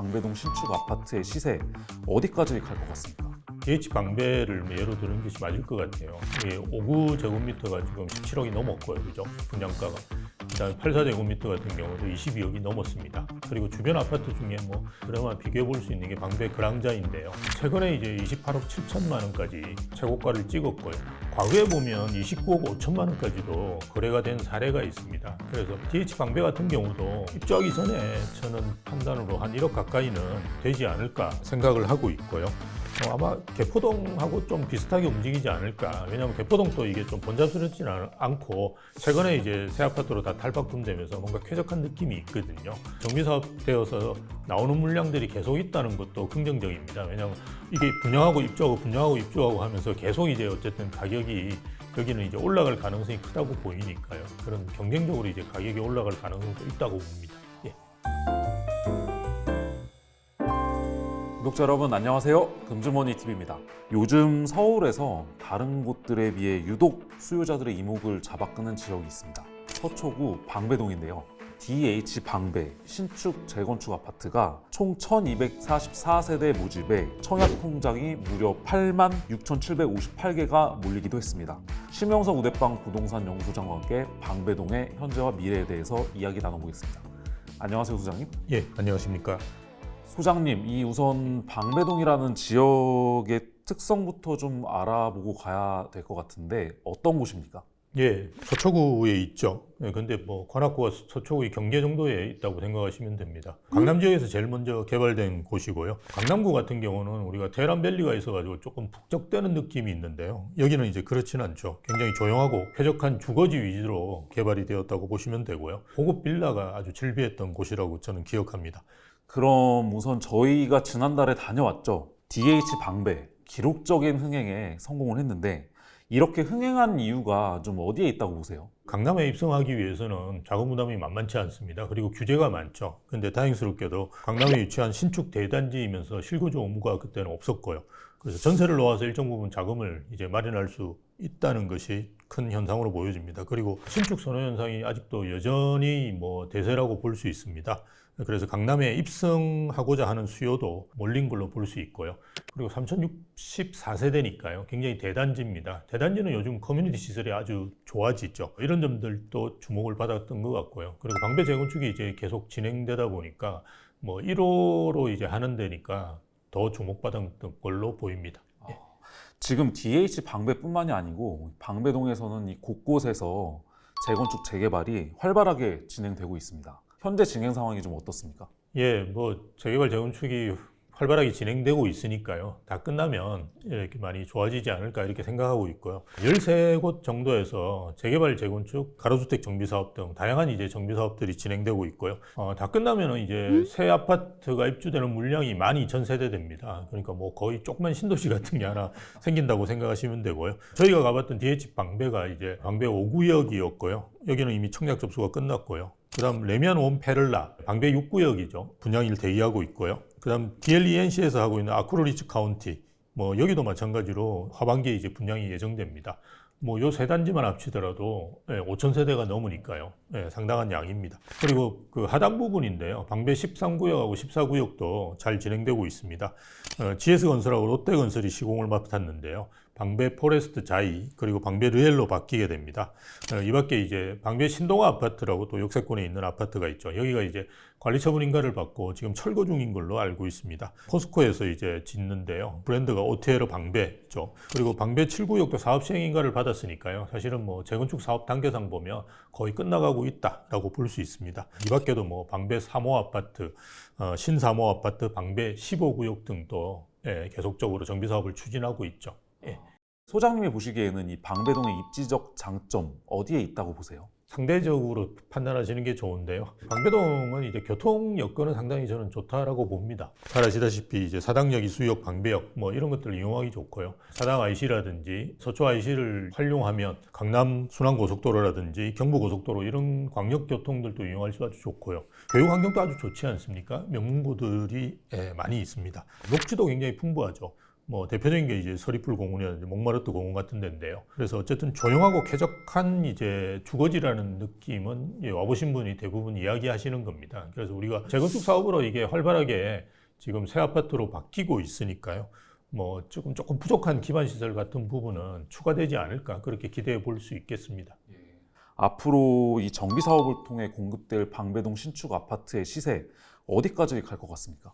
방배동 신축 아파트의 시세 어디까지 갈 것 같습니까? DH 방배를 예로 드는 것이 맞을 것 같아요. 이게 5구 제곱미터가 지금 17억이 넘었고요, 그죠? 분양가가. 그다음 84 제곱미터 같은 경우도 22억이 넘었습니다. 그리고 주변 아파트 중에 뭐 그나마 비교해 볼 수 있는 게 방배 그랑자인데요. 최근에 이제 28억 7천만 원까지 최고가를 찍었고요. 과거에 보면 29억 5천만 원까지도 거래가 된 사례가 있습니다. 그래서 DH 방배 같은 경우도 입주하기 전에 저는 판단으로 한 1억 가까이는 되지 않을까 생각을 하고 있고요. 어, 아마 개포동하고 좀 비슷하게 움직이지 않을까. 왜냐하면 개포동도 이게 좀 번잡스럽지는 않- 않고 최근에 이제 새 아파트로 다 탈바꿈되면서 뭔가 쾌적한 느낌이 있거든요. 정비사업 되어서 나오는 물량들이 계속 있다는 것도 긍정적입니다. 왜냐하면 이게 분양하고 입주하고 분양하고 입주하고 하면서 계속 이제 어쨌든 가격 이 여기는 이제 올라갈 가능성이 크다고 보이니까요. 그런 경쟁적으로 이제 가격이 올라갈 가능성도 있다고 봅니다. 예. 구독자 여러분 안녕하세요. 금주머니 TV입니다. 요즘 서울에서 다른 곳들에 비해 유독 수요자들의 이목을 잡아끄는 지역이 있습니다. 서초구 방배동인데요. DH 방배 신축 재건축 아파트가 총 1244세대 모집에 청약 통장이 무려 8만 6,758개가 몰리기도 했습니다. 심영석 우대빵 부동산 연구소장과 함께 방배동의 현재와 미래에 대해서 이야기 나눠보겠습니다. 안녕하세요, 소장님. 예, 안녕하십니까. 소장님, 이 우선 방배동이라는 지역의 특성부터 좀 알아보고 가야 될 것 같은데 어떤 곳입니까? 예, 서초구에 있죠. 예, 근데 뭐 관악구가 서초구의 경계 정도에 있다고 생각하시면 됩니다. 강남 지역에서 제일 먼저 개발된 곳이고요. 강남구 같은 경우는 우리가 테란밸리가 있어가지고 조금 북적대는 느낌이 있는데요. 여기는 이제 그렇진 않죠. 굉장히 조용하고 쾌적한 주거지 위주로 개발이 되었다고 보시면 되고요. 고급 빌라가 아주 즐비했던 곳이라고 저는 기억합니다. 그럼 우선 저희가 지난달에 다녀왔죠. DH 방배 기록적인 흥행에 성공을 했는데 이렇게 흥행한 이유가 좀 어디에 있다고 보세요? 강남에 입성하기 위해서는 자금 부담이 만만치 않습니다. 그리고 규제가 많죠. 근데 다행스럽게도 강남에 위치한 신축 대단지이면서 실거주 의무가 그때는 없었고요. 그래서 전세를 놓아서 일정 부분 자금을 이제 마련할 수 있다는 것이 큰 현상으로 보여집니다. 그리고 신축 선호 현상이 아직도 여전히 뭐 대세라고 볼 수 있습니다. 그래서 강남에 입성하고자 하는 수요도 몰린 걸로 볼 수 있고요. 그리고 3064세대니까요. 굉장히 대단지입니다. 대단지는 요즘 커뮤니티 시설이 아주 좋아지죠. 이런 점들도 주목을 받았던 것 같고요. 그리고 방배 재건축이 이제 계속 진행되다 보니까 뭐 1호로 이제 하는 데니까 더 주목받았던 걸로 보입니다. 예. 지금 DH 방배뿐만이 아니고 방배동에서는 이 곳곳에서 재건축 재개발이 활발하게 진행되고 있습니다. 현재 진행 상황이 좀 어떻습니까? 예, 뭐 재개발 재건축이 활발하게 진행되고 있으니까요. 다 끝나면 이렇게 많이 좋아지지 않을까 이렇게 생각하고 있고요. 13곳 정도에서 재개발 재건축, 가로주택 정비 사업 등 다양한 이제 정비 사업들이 진행되고 있고요. 어, 다 끝나면은 이제 새 아파트가 입주되는 물량이 12,000세대 됩니다. 그러니까 뭐 거의 조그만 신도시 같은 게 하나 생긴다고 생각하시면 되고요. 저희가 가봤던 DH 방배가 이제 방배 5구역이었고요. 여기는 이미 청약 접수가 끝났고요. 그 다음 레미안 온 페를라 방배 6구역이죠. 분양일 대기하고 있고요. 그다음 DLENC에서 하고 있는 아크로리츠 카운티 뭐 여기도 마찬가지로 하반기에 이제 분양이 예정됩니다. 뭐 요 세 단지만 합치더라도 5천 세대가 넘으니까요. 예, 상당한 양입니다. 그리고 그 하단 부분인데요. 방배 13구역하고 14구역도 잘 진행되고 있습니다. 어, GS건설하고 롯데건설이 시공을 맡았는데요. 방배 포레스트 자이 그리고 방배 르엘로 바뀌게 됩니다. 어, 이 밖에 이제 방배 신동아 아파트라고 또 역세권에 있는 아파트가 있죠. 여기가 이제 관리처분 인가를 받고 지금 철거 중인 걸로 알고 있습니다. 포스코에서 이제 짓는데요. 브랜드가 오테르 방배죠. 그리고 방배 7구역도 사업 시행 인가를 받았으니까요. 사실은 뭐 재건축 사업 단계상 보면 거의 끝나가고 있다라고 볼 수 있습니다. 이 밖에도 뭐 방배 3호 아파트, 어, 신 3호 아파트, 방배 15구역 등도 예, 계속적으로 정비 사업을 추진하고 있죠. 예. 소장님이 보시기에는 이 방배동의 입지적 장점 어디에 있다고 보세요? 상대적으로 판단하시는 게 좋은데요. 방배동은 이제 교통 여건은 상당히 저는 좋다라고 봅니다. 잘 아시다시피 이제 사당역, 이수역, 방배역 뭐 이런 것들을 이용하기 좋고요. 사당 IC라든지 서초 IC를 활용하면 강남 순환 고속도로라든지 경부 고속도로 이런 광역 교통들도 이용할 수 아주 좋고요. 교육 환경도 아주 좋지 않습니까? 명문고들이 예, 많이 있습니다. 녹지도 굉장히 풍부하죠. 뭐 대표적인 게 이제 서리풀 공원이라든지 몽마르트 공원 같은 데인데요. 그래서 어쨌든 조용하고 쾌적한 이제 주거지라는 느낌은 예, 와보신 분이 대부분 이야기하시는 겁니다. 그래서 우리가 재건축 사업으로 이게 활발하게 지금 새 아파트로 바뀌고 있으니까요. 뭐 조금 조금 부족한 기반 시설 같은 부분은 추가되지 않을까 그렇게 기대해 볼 수 있겠습니다. 앞으로 이 정비 사업을 통해 공급될 방배동 신축 아파트의 시세 어디까지 갈 것 같습니까?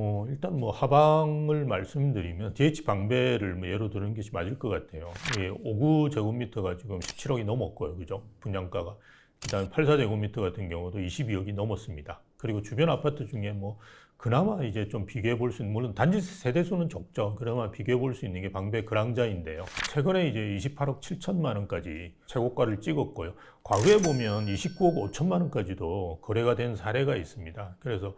어, 일단 뭐 하방을 말씀드리면 DH 방배를 뭐 예로 드는 것이 맞을 것 같아요. 예, 5구 제곱미터가 지금 17억이 넘었고요. 그죠? 분양가가. 그다음 84 제곱미터 같은 경우도 22억이 넘었습니다. 그리고 주변 아파트 중에 뭐 그나마 이제 좀 비교해 볼 수 있는 물론 단지 세대 수는 적죠. 그나마 비교해 볼 수 있는 게 방배 그랑자인데요. 최근에 이제 28억 7천만 원까지 최고가를 찍었고요. 과거에 보면 29억 5천만 원까지도 거래가 된 사례가 있습니다. 그래서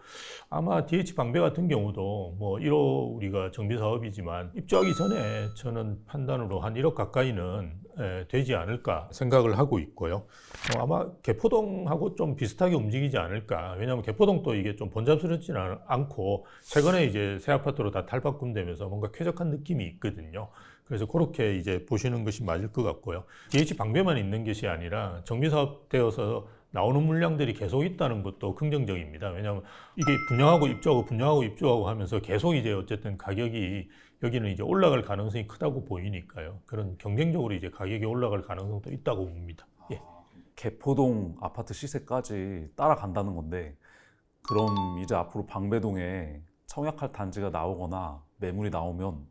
아마 DH 방배 같은 경우도 뭐 1호 우리가 정비 사업이지만 입주하기 전에 저는 판단으로 한 1억 가까이는 에, 되지 않을까 생각을 하고 있고요. 어, 아마 개포동하고 좀 비슷하게 움직이지 않을까. 왜냐하면 개포동도 이게 좀 번잡스럽지는 않- 않고 최근에 이제 새 아파트로 다 탈바꿈되면서 뭔가 쾌적한 느낌이 있거든요. 그래서 그렇게 이제 보시는 것이 맞을 것 같고요. DH 방배만 있는 것이 아니라 정비사업 되어서 나오는 물량들이 계속 있다는 것도 긍정적입니다. 왜냐하면 이게 분양하고 입주하고 분양하고 입주하고 하면서 계속 이제 어쨌든 가격이 여기는 이제 올라갈 가능성이 크다고 보이니까요. 그런 경쟁적으로 이제 가격이 올라갈 가능성도 있다고 봅니다. 예. 개포동 아파트 시세까지 따라간다는 건데 그럼 이제 앞으로 방배동에 청약할 단지가 나오거나 매물이 나오면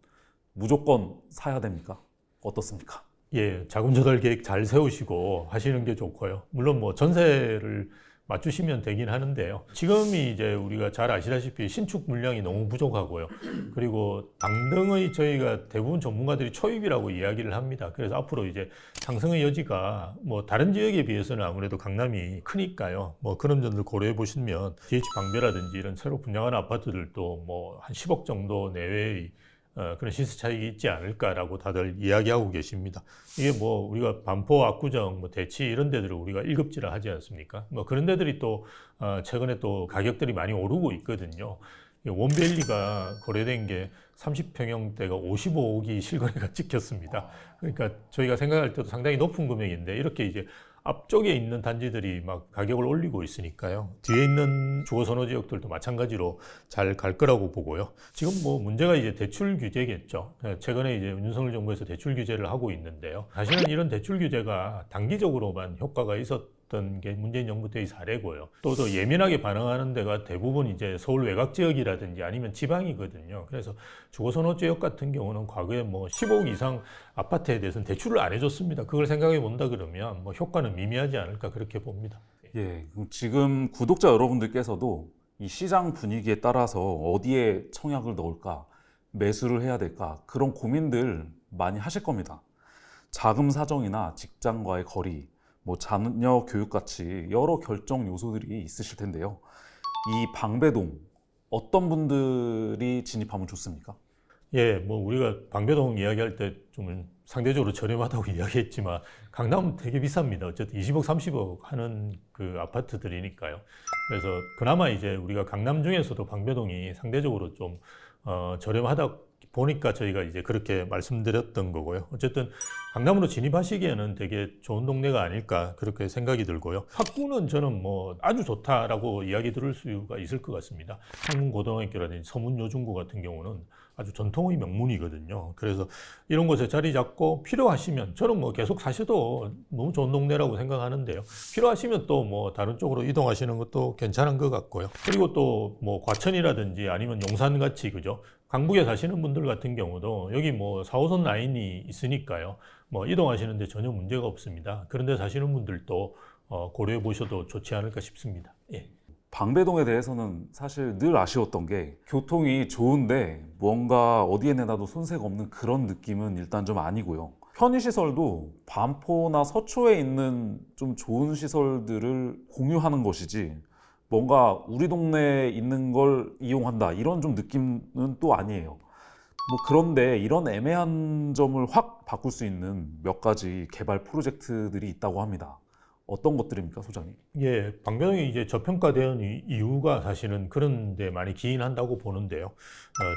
무조건 사야 됩니까? 어떻습니까? 예, 자금 조달 계획 잘 세우시고 하시는 게 좋고요. 물론 뭐 전세를 맞추시면 되긴 하는데요. 지금이 이제 우리가 잘 아시다시피 신축 물량이 너무 부족하고요. 그리고 당등의 저희가 대부분 전문가들이 초입이라고 이야기를 합니다. 그래서 앞으로 이제 상승의 여지가 뭐 다른 지역에 비해서는 아무래도 강남이 크니까요. 뭐 그런 점들 고려해 보시면 DH 방배라든지 이런 새로 분양하는 아파트들도 뭐 한 10억 정도 내외의 어, 그런 시세 차익이 있지 않을까라고 다들 이야기하고 계십니다. 이게 뭐 우리가 반포, 압구정, 뭐 대치 이런 데들을 우리가 일급지라 하지 않습니까? 뭐 그런 데들이 또 어, 최근에 또 가격들이 많이 오르고 있거든요. 이 원벨리가 거래된 게 30평형대가 55억이 실거래가 찍혔습니다. 그러니까 저희가 생각할 때도 상당히 높은 금액인데 이렇게 이제 앞쪽에 있는 단지들이 막 가격을 올리고 있으니까요. 뒤에 있는 주거 선호 지역들도 마찬가지로 잘 갈 거라고 보고요. 지금 뭐 문제가 이제 대출 규제겠죠. 네, 최근에 이제 윤석열 정부에서 대출 규제를 하고 있는데요. 사실은 이런 대출 규제가 단기적으로만 효과가 있었 던 게 문재인 정부 때의 사례고요. 또 더 예민하게 반응하는 데가 대부분 이제 서울 외곽 지역이라든지 아니면 지방이거든요. 그래서 주거 선호 지역 같은 경우는 과거에 뭐 15억 이상 아파트에 대해서는 대출을 안 해줬습니다. 그걸 생각해 본다 그러면 뭐 효과는 미미하지 않을까 그렇게 봅니다. 예, 지금 구독자 여러분들께서도 이 시장 분위기에 따라서 어디에 청약을 넣을까, 매수를 해야 될까, 그런 고민들 많이 하실 겁니다. 자금 사정이나 직장과의 거리, 뭐 자녀 교육 같이 여러 결정 요소들이 있으실 텐데요. 이 방배동, 어떤 분들이 진입하면 좋습니까? 예, 뭐 우리가 방배동 이야기할 때 좀 상대적으로 저렴하다고 이야기했지만 강남은 되게 비쌉니다. 어쨌든 20억, 30억 하는 그 아파트들이니까요. 그래서 그나마 이제 우리가 강남 중에서도 방배동이 상대적으로 좀 어, 저렴하다 보니까 저희가 이제 그렇게 말씀드렸던 거고요. 어쨌든 강남으로 진입하시기에는 되게 좋은 동네가 아닐까 그렇게 생각이 들고요. 학구는 저는 뭐 아주 좋다라고 이야기 들을 수가 있을 것 같습니다. 한국고등학교라든지 서문여중고 같은 경우는 아주 전통의 명문이거든요. 그래서 이런 곳에 자리 잡고 필요하시면 저는 뭐 계속 사셔도 너무 좋은 동네라고 생각하는데요. 필요하시면 또 뭐 다른 쪽으로 이동하시는 것도 괜찮은 것 같고요. 그리고 또 뭐 과천이라든지 아니면 용산 같이 그죠? 강북에 사시는 분들 같은 경우도 여기 뭐 4호선 라인이 있으니까요. 뭐 이동하시는데 전혀 문제가 없습니다. 그런데 사시는 분들도 어, 고려해 보셔도 좋지 않을까 싶습니다. 예. 방배동에 대해서는 사실 늘 아쉬웠던 게 교통이 좋은데 뭔가 어디에 내놔도 손색 없는 그런 느낌은 일단 좀 아니고요. 편의시설도 반포나 서초에 있는 좀 좋은 시설들을 공유하는 것이지 뭔가 우리 동네에 있는 걸 이용한다 이런 좀 느낌은 또 아니에요. 뭐 그런데 이런 애매한 점을 확 바꿀 수 있는 몇 가지 개발 프로젝트들이 있다고 합니다. 어떤 것들입니까, 소장님? 예, 방배동이 이제 저평가된 이- 이유가 사실은 그런 데 많이 기인한다고 보는데요. 어,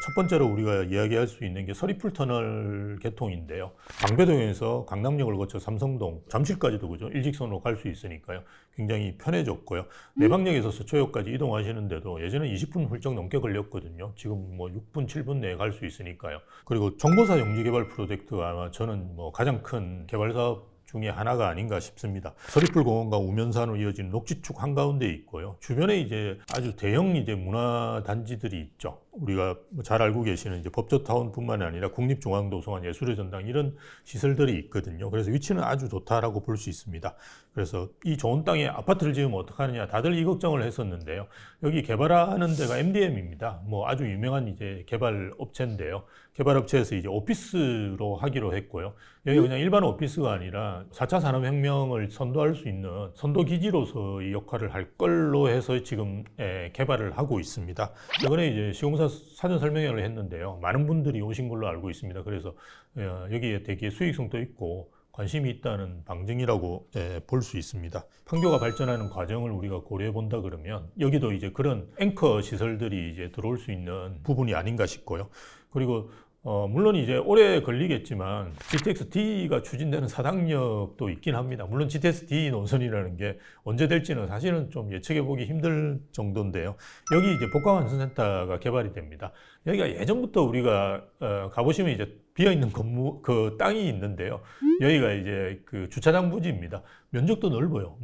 첫 번째로 우리가 이야기할 수 있는 게 서리풀 터널 개통인데요. 방배동에서 강남역을 거쳐 삼성동, 잠실까지도 그죠? 일직선으로 갈 수 있으니까요. 굉장히 편해졌고요. 내방역에서 서초역까지 이동하시는데도 예전에 20분 훌쩍 넘게 걸렸거든요. 지금 뭐 6분, 7분 내에 갈 수 있으니까요. 그리고 정보사 용지개발 프로젝트가 아마 저는 뭐 가장 큰 개발 사업 중에 하나가 아닌가 싶습니다. 서리풀 공원과 우면산으로 이어지는 녹지축 한가운데 있고요. 주변에 이제 아주 대형 이제 문화 단지들이 있죠. 우리가 뭐잘 알고 계시는 이제 법조타운뿐만 아니라 국립중앙도서관, 예술의 전당 이런 시설들이 있거든요. 그래서 위치는 아주 좋다라고 볼 수 있습니다. 그래서 이 좋은 땅에 아파트를 지으면 어떡하느냐 다들 이 걱정을 했었는데요. 여기 개발하는 데가 MDM입니다. 뭐 아주 유명한 이제 개발 업체인데요. 개발 업체에서 이제 오피스로 하기로 했고요. 여기 그냥 일반 오피스가 아니라 4차 산업 혁명을 선도할 수 있는 선도 기지로서의 역할을 할 걸로 해서 지금 에, 개발을 하고 있습니다. 이번에 이제 시공사 사전 설명회를 했는데요. 많은 분들이 오신 걸로 알고 있습니다. 그래서 어, 여기에 되게 수익성도 있고 관심이 있다는 방증이라고 볼수 있습니다. 판교가 발전하는 과정을 우리가 고려해 본다 그러면 여기도 이제 그런 앵커 시설들이 이제 들어올 수 있는 부분이 아닌가 싶고요. 그리고 어, 물론 이제 오래 걸리겠지만 GTX-D가 추진되는 사당역도 있긴 합니다. 물론 GTX-D 노선이라는 게 언제 될지는 사실은 좀 예측해 보기 힘들 정도인데요. 여기 이제 복강환선센터가 개발이 됩니다. 여기가 예전부터 우리가 어, 가보시면 이제 비어 있는 건물 그 땅이 있는데요. 여기가 이제 그 주차장 부지입니다. 면적도 넓어요.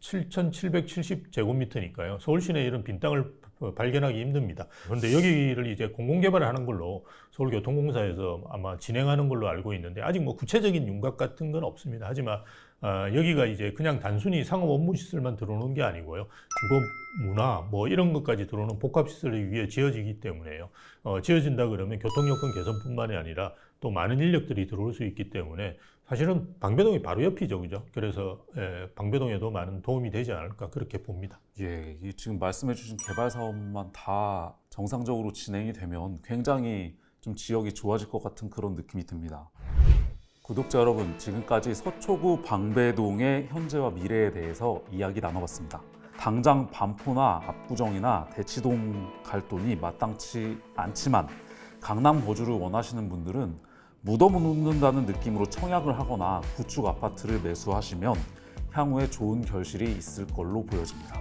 17,770제곱미터니까요. 서울 시내 이런 빈 땅을 어, 발견하기 힘듭니다. 그런데 여기를 이제 공공개발을 하는 걸로 서울교통공사에서 아마 진행하는 걸로 알고 있는데 아직 뭐 구체적인 윤곽 같은 건 없습니다. 하지만 아, 여기가 이제 그냥 단순히 상업 업무 시설만 들어오는 게 아니고요. 주거, 문화 뭐 이런 것까지 들어오는 복합 시설이 위에 지어지기 때문에요. 어, 지어진다 그러면 교통 여건 개선뿐만이 아니라 또 많은 인력들이 들어올 수 있기 때문에 사실은 방배동이 바로 옆이죠, 그죠? 그래서 예, 방배동에도 많은 도움이 되지 않을까 그렇게 봅니다. 예, 이 지금 말씀해주신 개발 사업만 다 정상적으로 진행이 되면 굉장히 좀 지역이 좋아질 것 같은 그런 느낌이 듭니다. 구독자 여러분, 지금까지 서초구 방배동의 현재와 미래에 대해서 이야기 나눠봤습니다. 당장 반포나 압구정이나 대치동 갈 돈이 마땅치 않지만 강남 거주를 원하시는 분들은 묻어묻는다는 느낌으로 청약을 하거나 구축 아파트를 매수하시면 향후에 좋은 결실이 있을 걸로 보여집니다.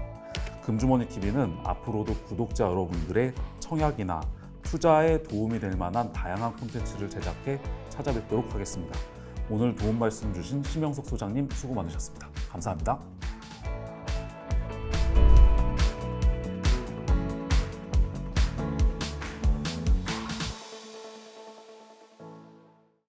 금주머니 TV는 앞으로도 구독자 여러분들의 청약이나 투자에 도움이 될 만한 다양한 콘텐츠를 제작해 찾아뵙도록 하겠습니다. 오늘 도움 말씀 주신 심영석 소장님 수고 많으셨습니다. 감사합니다.